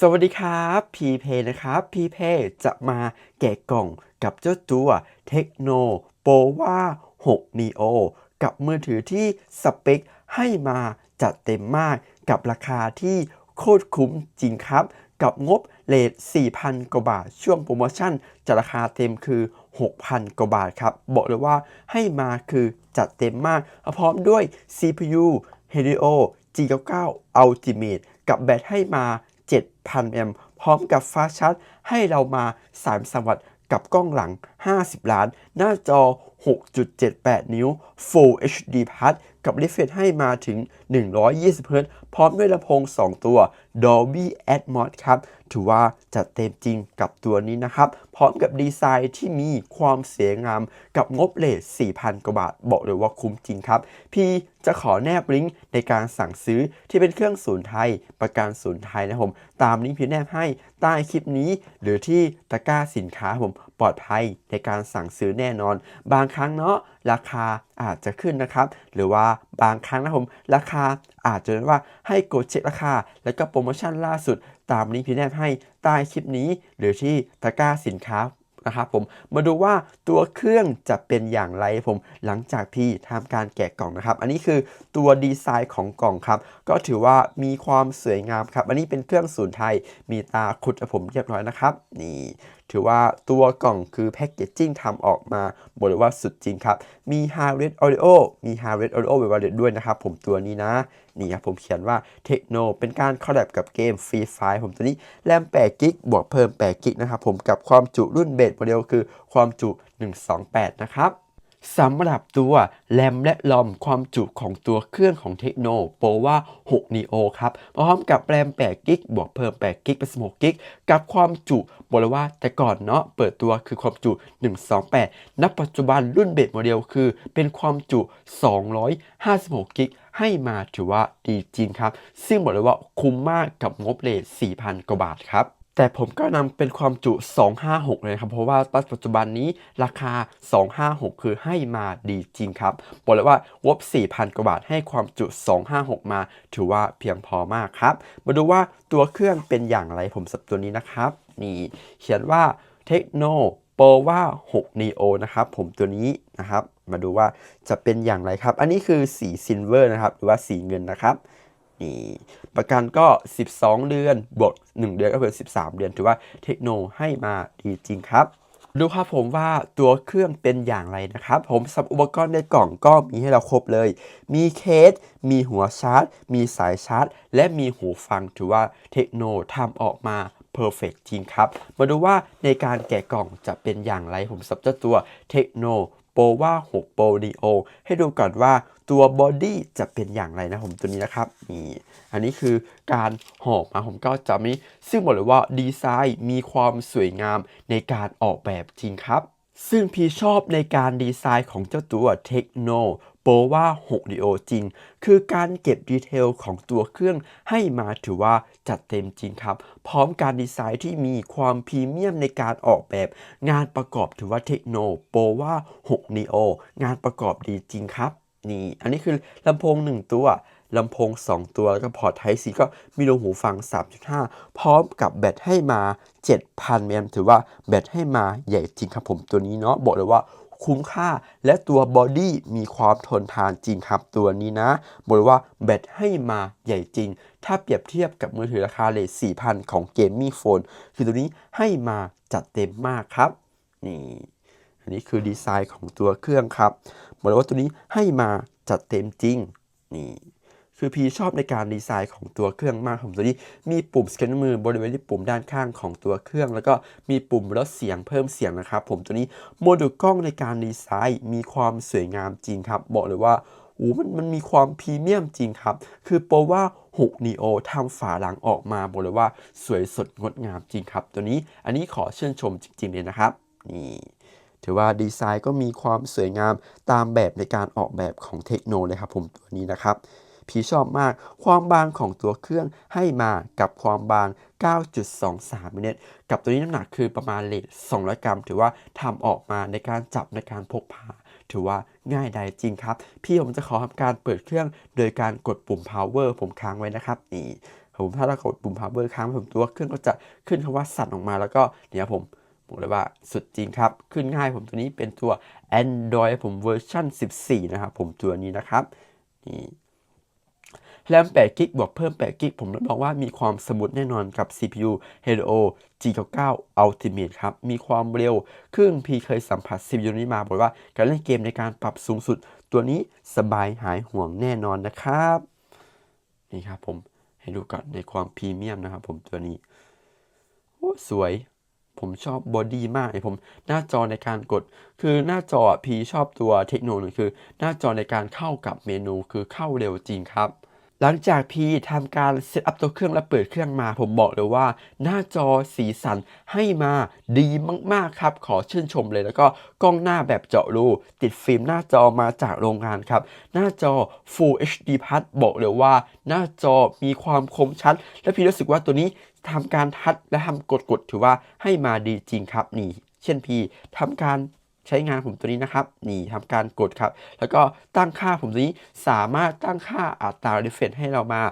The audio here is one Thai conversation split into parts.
สวัสดีครับพีเพนะครับพีเพจะมาแกะกล่องกับเจ้าตัวเทคโนโปว่า6 Neo กับมือถือที่สเปคให้มาจัดเต็มมากกับราคาที่โคตรคุ้มจริงครับ กับงบเลท4,000 กว่าบาท ช่วงโปรโมชั่นจะราคาเต็มคือ 6,000 กว่าบาทครับ บอกเลยว่าให้มาคือจัดเต็มมาก พร้อมด้วย CPU Helio G99 Ultimate กับแบตให้มา 7,000 m พร้อมกับฟ้าชาร์จให้เรามา3สวัสดกับกล้องหลัง 50 ล้าน หน้าจอ 6.78 นิ้ว Full HD Plus กับ refresh ให้มาถึง 120 Hz พร้อมด้วยลำโพง 2 ตัว Dolby Atmos ครับถือว่าจัดเต็มจริงกับตัวนี้นะครับ พร้อมกับดีไซน์ที่มีความสวยงามกับงบเลท4,000 กว่าบาท บอกเลยว่าคุ้มจริงครับ พี่จะขอแนบลิงก์ในการสั่งซื้อที่เป็นเครื่องศูนย์ไทย ประกันศูนย์ไทยนะผม ตามลิงก์พี่แนบให้ใต้คลิปนี้ หรือที่ตะกร้าสินค้าผม ปลอดภัยในการสั่งซื้อแน่นอน บางครั้งเนาะราคาอาจจะขึ้นนะครับ หรือว่าบางครั้งนะผมราคาอาจจะว่าให้กดเช็คราคา แล้วก็โปรโมชั่นล่าสุด ตามลิงก์พี่แนบให้ใต้คลิปนี้ หรือที่ตะกร้าสินค้านะครับผมมาดูว่าตัวเครื่องจะเป็นอย่างไรผมหลังจากที่ทำการแกะกล่องนะครับ อันนี้คือตัวดีไซน์ของกล่องครับ ก็ถือว่ามีความสวยงามครับ อันนี้เป็นเครื่องศูนย์ไทย มีตาขุดผมเรียบร้อยนะครับ นี่ ถือว่าตัวกล่องคือแพ็กเกจจิ้งทำออกมาบอกเลยว่าสุดจริงครับ มี h a r r e d Audio มี h a r r e d Audio เวอร์ด้วยนะครับผมตัวนี้นะนี่ครับผมเขียนว่าเทคโนเป็นการคอลแลบกับเกมฟรีไฟผมตัวนี้แรม8กิกบวกเพิ่ม8กิกนะครับผมกับความจุรุ่นเบสโมเดลคือความจุ 128 นะครับ สำหรับตัวแรมและลอมความจุของตัวเครื่องของเทคโนโปรว่า 6 Neo ครับ พร้อมกับแรม8กิกบวกเพิ่ม8กิกเป็น16กิกกับความจุบอกเลยว่าแต่ก่อนเนาะเปิดตัวคือความจุ 128 ณ ปัจจุบันรุ่นเบสโมเดลคือเป็นความจุ 256กิกให้มาถือว่าดีจริงครับ ซึ่งบอกเลยว่าคุ้มมากกับงบเลท4,000 กว่าบาทครับ แต่ผมก็นำเป็นความจุ 256 เลยครับ เพราะว่าปัจจุบันนี้ราคา 256 คือให้มาดีจริงครับ บอกเลยว่างบ4,000 กว่าบาทให้ความจุ 256 มาถือว่าเพียงพอมากครับ มาดูว่าตัวเครื่องเป็นอย่างไรผมสับตัวนี้นะครับ นี่เขียนว่าเทคโนโปรว่า6 Neo นะครับผมตัวนี้นะครับ มาดูว่าจะเป็นอย่างไรครับ อันนี้คือสีซิลเวอร์นะครับ หรือว่าสีเงินนะครับ นี่ประกันก็ 12 เดือนบวก1เดือนก็เป็น13 เดือน ถือว่าเทคโนให้มาดีจริงครับ ดูครับผมว่าตัวเครื่องเป็นอย่างไรนะครับ ผมสับอุปกรณ์ในกล่องก็มีให้เราครบเลย มีเคส มีหัวชาร์จ มีสายชาร์จ และมีหูฟังถือว่าเทคโนทำออกมาเพอร์เฟกจริงครับ มาดูว่าในการแกะกล่องจะเป็นอย่างไรผมสับเจ้าตัวเทคโนโปรว่า6 Pro Neo ให้ดูก่อนว่า ตัวบอดี้จะเป็นอย่างไรนะผมตัวนี้นะครับนี่อันนี้คือการห่อมาผมก็จะมีซึ่งบอกเลยว่าดีไซน์มีความสวยงามในการออกแบบจริงครับ ซึ่งพี่ชอบในการดีไซน์ของเจ้าตัวเทคโนโปว่า6 Neo จริง คือการเก็บดีเทลของตัวเครื่องให้มาถือว่าจัดเต็มจริงครับ พร้อมการดีไซน์ที่มีความพรีเมียมในการออกแบบ งานประกอบถือว่าเทคโนโปว่า6 Neo งานประกอบดีจริงครับ นี่อันนี้คือลำโพง 1 ตัวลำโพง 2 ตัวแล้วก็พอร์ต Type C ก็มีรูหูฟัง 3.5 พร้อมกับแบตให้มา 7,000แอมถือว่าแบตให้มาใหญ่จริงครับผมตัวนี้เนาะบอกเลยว่าคุ้มค่าและตัวบอดี้มีความทนทานจริงครับตัวนี้นะ บอกเลยว่าแบตให้มาใหญ่จริง ถ้าเปรียบเทียบกับมือถือราคาเลท4,000 ของเกมมี่โฟนคือตัวนี้ให้มาจัดเต็มมากครับ นี่ อันนี้คือดีไซน์ของตัวเครื่องครับ บอกเลยว่าตัวนี้ให้มาจัดเต็มจริงนี่คือพีชอบในการดีไซน์ของตัวเครื่องมากผมตัวนี้มีปุ่มสแกนมือบริเวณที่ปุ่มด้านข้างของตัวเครื่อง แล้วก็มีปุ่มลดเสียงเพิ่มเสียงนะครับ ผมตัวนี้โมดูลกล้องในการดีไซน์มีความสวยงามจริงครับ บอกเลยว่าโอ้มันมันมีความพรีเมียมจริงครับ คือโปรว่า6 Neo ทำฝาหลังออกมาบอกเลยว่าสวยสดงดงามจริงครับ ตัวนี้อันนี้ขอเชิญชมจริง ๆ เลยนะครับนี่ ถือว่าดีไซน์ก็มีความสวยงามตามแบบในการออกแบบของเทคโนเลยครับผมตัวนี้นะครับพี่ชอบมากความบางของตัวเครื่องให้มากับความบาง 9.23มิลลิเมตรกับตัวนี้น้ำหนักคือประมาณเลท200 กรัม ถือว่าทำออกมาในการจับในการพกพาถือว่าง่ายได้จริงครับ พี่ผมจะขอทำการเปิดเครื่องโดยการกดปุ่ม power ผมค้างไว้นะครับนี่ผมถ้าเรากดปุ่ม power ค้างผมตัวเครื่องก็จะขึ้นคำว่าสั่นออกมาแล้วก็เนี่ยวผม บอกเลยว่าสุดจริงครับ ขึ้นง่ายผมตัวนี้เป็นตัว Android ผมเวอร์ชัน14 นะครับ ผมตัวนี้นะครับนี่แรม8กิกบวกเพิ่ม8กิกผมรับรองว่ามีความสมูทแน่นอนกับ CPU Helio G99 Ultimate ครับ มีความเร็วครึ่งพีเคยสัมผัส CPU นี้มาบอกว่าการเล่นเกมในการปรับสูงสุด ตัวนี้สบายหายห่วงแน่นอนนะครับ นี่ครับผมให้ดูก่อนในความพรีเมียมนะครับผมตัวนี้ โอ้ สวย ผมชอบบอดี้มากเลยผมหน้าจอในการกด คือหน้าจอพีชอบตัวเทคโนโลยีคือ หน้าจอในการเข้ากับเมนูคือเข้าเร็วจริงครับหลังจากพีทำการเซตอัพตัวเครื่องและเปิดเครื่องมา ผมบอกเลยว่า หน้าจอสีสันให้มาดีมากๆครับ ขอชื่นชมเลยแล้วก็กล้องหน้าแบบเจาะรูติดฟิล์มหน้าจอมาจากโรงงานครับ หน้าจอ Full HD Plus บอกเลยว่า หน้าจอมีความคมชัด และพี่รู้สึกว่าตัวนี้ ทำการทัดและทำกดกดๆถือว่าให้มาดีจริงครับนี่ เช่นพี่ทำการใช้งานผมตัวนี้นะครับ นี่ทำการกดครับ แล้วก็ตั้งค่าผมตัวนี้สามารถตั้งค่าอัตรา refresh ให้เรามา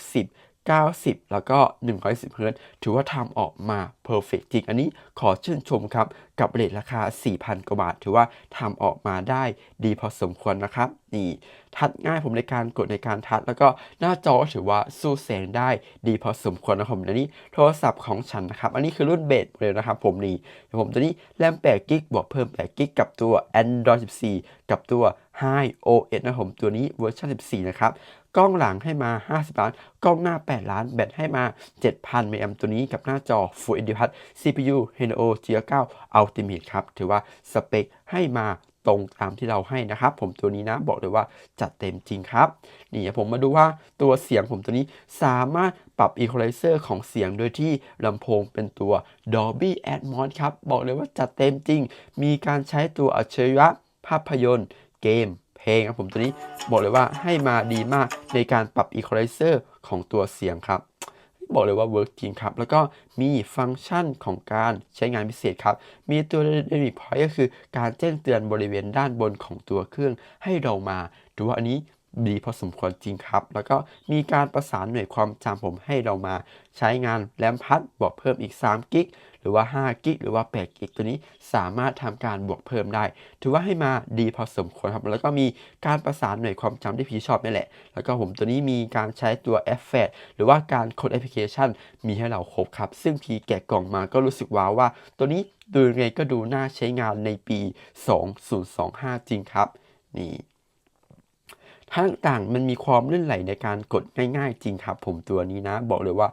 60 90 แล้วก็110เฮิรตถือว่าทำออกมา perfect จริง อันนี้ขอชื่นชมครับ กับเรทราคา 4,000 กว่าบาท ถือว่าทำออกมาได้ดีพอสมควรนะครับ นี่ทัดง่ายผมในการกดในการทัด แล้วก็หน้าจอถือว่าสู้แสงได้ดีพอสมควรนะครับผมอันนี้โทรศัพท์ของฉันนะครับ อันนี้คือรุ่นเบสเลยนะครับ ผมนี่เดี๋ยวผมตัวนี้แรม8กิกบวกเพิ่ม8กิกกับตัว Android 14 กับตัว Hi OS นะครับผมตัวนี้เวอร์ชัน14 นะครับ กล้องหลังให้มา 50 ล้าน กล้องหน้า 8 ล้าน แบตให้มา 7,000มิลลิแอมตัวนี้กับหน้าจอ Full HD Plus CPU Helio G9 Ultimate ครับ ถือว่าสเปคให้มาตรงตามที่เราให้นะครับ ผมตัวนี้นะบอกเลยว่าจัดเต็มจริงครับ นี่ผมมาดูว่าตัวเสียงผมตัวนี้สามารถปรับ Equalizer ของเสียงโดยที่ลำโพงเป็นตัว Dolby Atmos ครับ บอกเลยว่าจัดเต็มจริง มีการใช้ตัวอัจฉริยะภาพยนตร์ เกม เพลงครับผมตัวนี้บอกเลยว่าให้มาดีมากในการปรับ Equalizer ของตัวเสียงครับ บอกเลยว่าเวิร์กจริงครับ แล้วก็มีฟังก์ชันของการใช้งานพิเศษครับ มีตัว Dynamic Point ก็คือการแจ้งเตือนบริเวณด้านบนของตัวเครื่องให้เรามาดูว่าอันนี้ดีพอสมควรจริงครับ แล้วก็มีการประสานหน่วยความจำผมให้เรามาใช้งานแรมพัดบวกเพิ่มอีก 3 กิก หรือว่า5กิกหรือว่า8กิกตัวนี้สามารถทำการบวกเพิ่มได้ ถือว่าให้มาดีพอสมควรครับ แล้วก็มีการประสานหน่วยความจำที่พี่ชอบนี่แหละ แล้วก็ผมตัวนี้มีการใช้ตัวแอปแฟดหรือว่าการโคดแอปพลิเคชัน มีให้เราครบครับ ซึ่งพีแกะกล่องมาก็รู้สึกว้าวว่า ตัวนี้ดูยังไงก็ดูน่าใช้งานในปี 2025 จริงครับ นี่ทั้งต่างมันมีความลื่นไหลในการกดง่าย ๆ จริงครับ ผมตัวนี้นะ บอกเลยว่า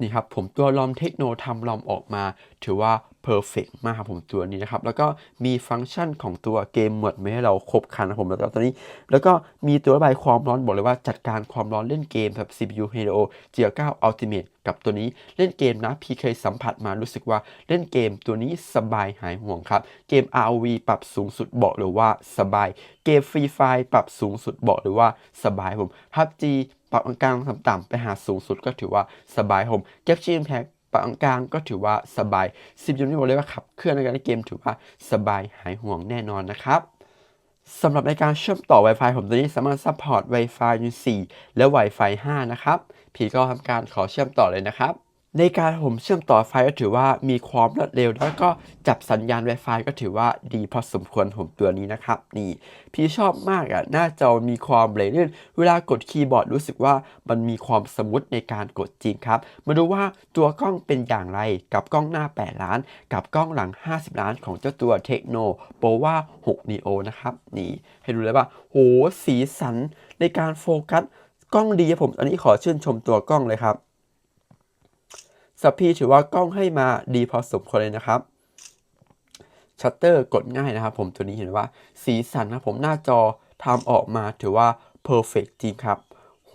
นี่ครับผมตัวลอมเทคโนทำลอมออกมา ถือว่าเพอร์เฟกมากครับผมตัวนี้นะครับ แล้วก็มีฟังก์ชันของตัวเกมหมดไมาให้เราครบครันนะครับผมแล้วก็ตอนนี้ แล้วก็มีตัวระบายความร้อนบอกเลยว่าจัดการความร้อนเล่นเกมแบบ CPU Helio G9 Ultimate กับตัวนี้เล่นเกมนะพี่เคยสัมผัสมารู้สึกว่าเล่นเกมตัวนี้สบายหายห่วงครับ เกม ROV ปรับสูงสุดบอกเลยว่าสบาย เกม Free Fire ปรับสูงสุดบอกเลยว่าสบายผม PUBG ปรับกลางสต่ำๆไปหาสูงสุดก็ถือว่าสบายผมเก็บชิมแพ็กปรับกลางก็ถือว่าสบายสิบยูนี่บอกเลยว่าขับเคลื่อนในการเล่นเกมถือว่าสบายหายห่วงแน่นอนนะครับสำหรับในการเชื่อมต่อ Wi-Fi ผมตัวนี้สามารถซัพพอร์ต Wi-Fi 4 และ Wi-Fi 5 นะครับ พี่ก็ทำการขอเชื่อมต่อเลยนะครับ ในการผมเชื่อมต่อไฟก็ถือว่ามีความรวดเร็ว แล้วก็จับสัญญาณ Wi-Fi ก็ถือว่าดีพอสมควรผมตัวนี้นะครับ นี่ พี่ชอบมากอะหน้าจอมีความเบลลื่นเวลากดคีย์บอร์ดรู้สึกว่ามันมีความสมูทในการกดจริงครับ มาดูว่าตัวกล้องเป็นอย่างไรกับกล้องหน้า 8 ล้าน กับกล้องหลัง 50 ล้านของเจ้าตัว Tecno p o w a 6 Neo นะครับนี่ให้ดูเลยว่าโหสีสันในการโฟกัสกล้องดีผมอันนี้ขอชื่นชมตัวกล้องเลยครับ สัพพีถือว่ากล้องให้มาดีพอสมควรเลยนะครับชัตเตอร์กดง่ายนะครับผมตัวนี้เห็นว่าสีสันนะผมหน้าจอทำออกมาถือว่าเพอร์เฟกจริงครับโห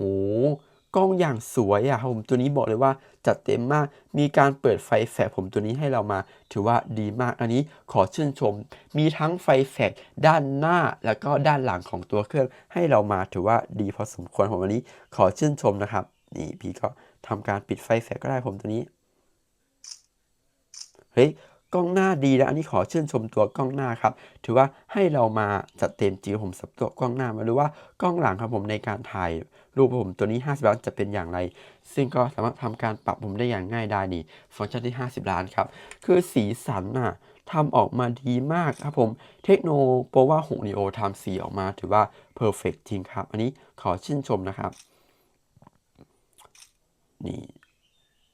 กล้องอย่างสวยอะครับผมตัวนี้บอกเลยว่าจัดเต็มมากมีการเปิดไฟแฟลชผมตัวนี้ให้เรามา ถือว่าดีมากอันนี้ขอชื่นชม มีทั้งไฟแฟลชด้านหน้าแล้วก็ด้านหลังของตัวเครื่องให้เรามาถือว่าดีพอสมควรผมอันนี้ขอชื่นชมนะครับ นี่พี่ก็ ทำการปิดไฟแฟลชก็ได้ผมตัวนี้ เฮ้ยกล้องหน้าดีแล้วอันนี้ขอชื่นชมตัวกล้องหน้าครับ ถือว่าให้เรามาจัดเต็มจริงผมสับตัวกล้องหน้ามาดูว่ากล้องหลังครับผมในการถ่ายรูปผมตัวนี้ 50 ล้านจะเป็นอย่างไร ซึ่งก็สามารถทำการปรับผมได้อย่างง่ายดายนี่ฟังก์ชันที่ 50 ล้านครับ คือสีสันน่ะทำออกมาดีมากครับผม เทคโนโปว่า6 Neo ทำสีออกมาถือว่าเพอร์เฟกจริงครับ อันนี้ขอชื่นชมนะครับ นี่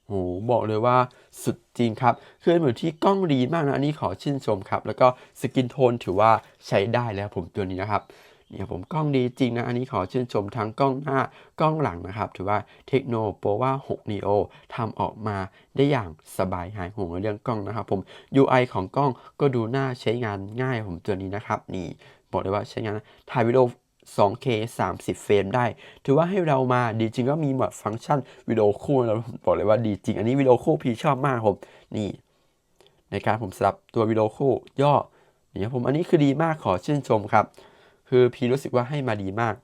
โหบอกเลยว่าสุดจริงครับคือเหมือที่กล้องดีมากนะอันนี้ขอชื่นชมครับ แล้วก็สกินโทนถือว่าใช้ได้แล้วผมตัวนี้นะครับเนี่ครับผมกล้องดีจริงนะ อันนี้ขอชื่นชมทั้งกล้องหน้ากล้องหลังนะครับ ถือว่าเทคโนโปว่า 6 Neo ทำออกมาได้อย่างสบายหายห่วงเรื่องกล้องนะครับผม UI ของกล้องก็ดูน่าใช้งานง่ายผมตัวนี้นะครับ นี่บอกเลยว่าใช้งานถ่ายวิดีโอ 2K 30 เฟรมได้ ถือว่าให้เรามาดีจริงก็มีหมดฟังก์ชันวิดีโอคู่แล้วบอกเลยว่าดีจริง อันนี้วิดีโอคู่พี่ชอบมากผม นี่ ในการผมสลับตัววิดีโอคู่ย่อนี่ครับผมอันนี้คือดีมากขอชื่นชมครับ คือพี่รู้สึกว่าให้มาดีมาก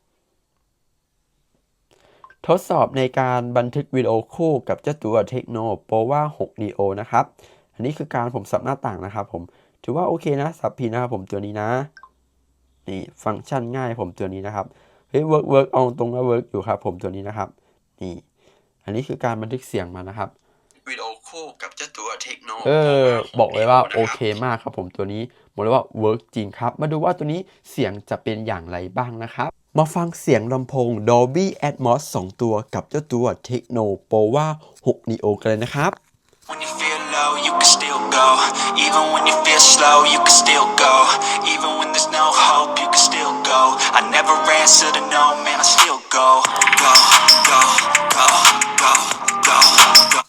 ทดสอบในการบันทึกวิดีโอคู่กับเจ้าตัวเทคโนโปว่า6 Neo นะครับ อันนี้คือการผมสับหน้าต่างนะครับผม ถือว่าโอเคนะสับพีนะครับผมตัวนี้นะ นี่ฟังก์ชันง่ายผมตัวนี้นะครับเฮ้ยเวิร์กเวิร์กเอาตรงแล้วเวิร์กอยู่ครับผมตัวนี้นะครับนี่อันนี้คือการบันทึกเสียงมานะครับวิดีโอคู่กับเจ้าตัวเทคโนเออบอกเลยว่าโอเคมากครับผมตัวนี้บอกเลยว่าเวิร์กจริงครับ มาดูว่าตัวนี้เสียงจะเป็นอย่างไรบ้างนะครับ มาฟังเสียงลำโพง Dolby Atmos 2 ตัวกับเจ้าตัว Techno Pova 6 Neo กันเลยนะครับ When you feel low, you can still go. Even when you feel slow, you can still go. Even when there's no hope, you can still go. I never answer to no, man, I still go. Go, go, go, go, go, go.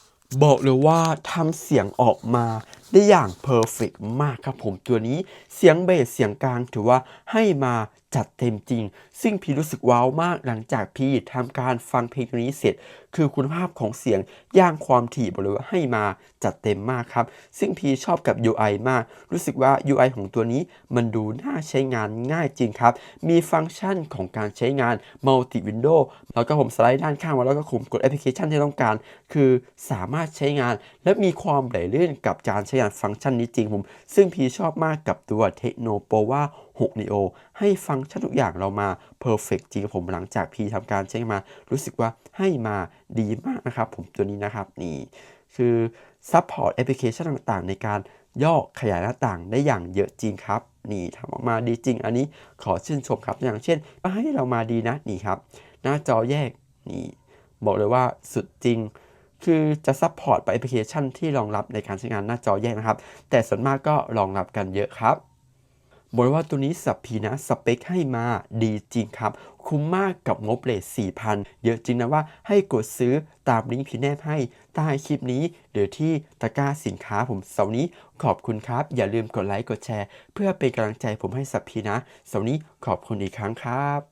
บอกเลยว่าทำเสียงออกมาได้อย่างเพอร์เฟกมากครับผมตัวนี้เสียงเบสเสียงกลางถือว่าให้มา จัดเต็มจริง ซึ่งพี่รู้สึกว้าวมากหลังจากพี่ทำการฟังเพลงตัวนี้เสร็จ คือคุณภาพของเสียงย่างความถี่บอกเลยว่าให้มาจัดเต็มมากครับ ซึ่งพี่ชอบกับ UI มาก รู้สึกว่า UI ของตัวนี้มันดูน่าใช้งานง่ายจริงครับ มีฟังก์ชันของการใช้งาน Multi Window แล้วก็ผมสไลด์ด้านข้างมาแล้วก็คุมกดแอปพลิเคชันที่ต้องการ คือสามารถใช้งาน และมีความไหลลื่นกับการใช้งานฟังก์ชันนี้จริงผม ซึ่งพี่ชอบมากกับตัว Techno p o w a 6 Neo ให้ฟังก์ชันทุกอย่างเรามา Perfect จริงครับผมหลังจากพี่ทำการใช้มา รู้สึกว่าให้มาดีมากนะครับ ผมตัวนี้นะครับนี่คือซัพพอร์ตแอปพลิเคชันต่างๆ ในการย่อขยายหน้าต่างได้อย่างเยอะจริงครับ นี่ทำออกมาดีจริง อันนี้ขอชื่นชมครับอย่างเช่นให้เรามาดีนะนี่ครับ หน้าจอแยกนี่บอกเลยว่าสุดจริง คือจะซัพพอร์ตไปแอปพลิเคชันที่รองรับในการใช้งานหน้าจอแยกนะครับ แต่ส่วนมากก็รองรับกันเยอะครับ บอกว่าตัวนี้สับพีนะสเปคให้มาดีจริงครับ คุ้มมากกับงบเลท4,000 เยอะจริงนะว่าให้กดซื้อตามลิงก์พี่แนบให้ใต้คลิปนี้หรือที่ตะกร้าสินค้าผมเสาร์นี้ขอบคุณครับ อย่าลืมกดไลค์กดแชร์ เพื่อเป็นกำลังใจผมให้สับพีนะเสาร์นี้ขอบคุณอีกครั้งครับ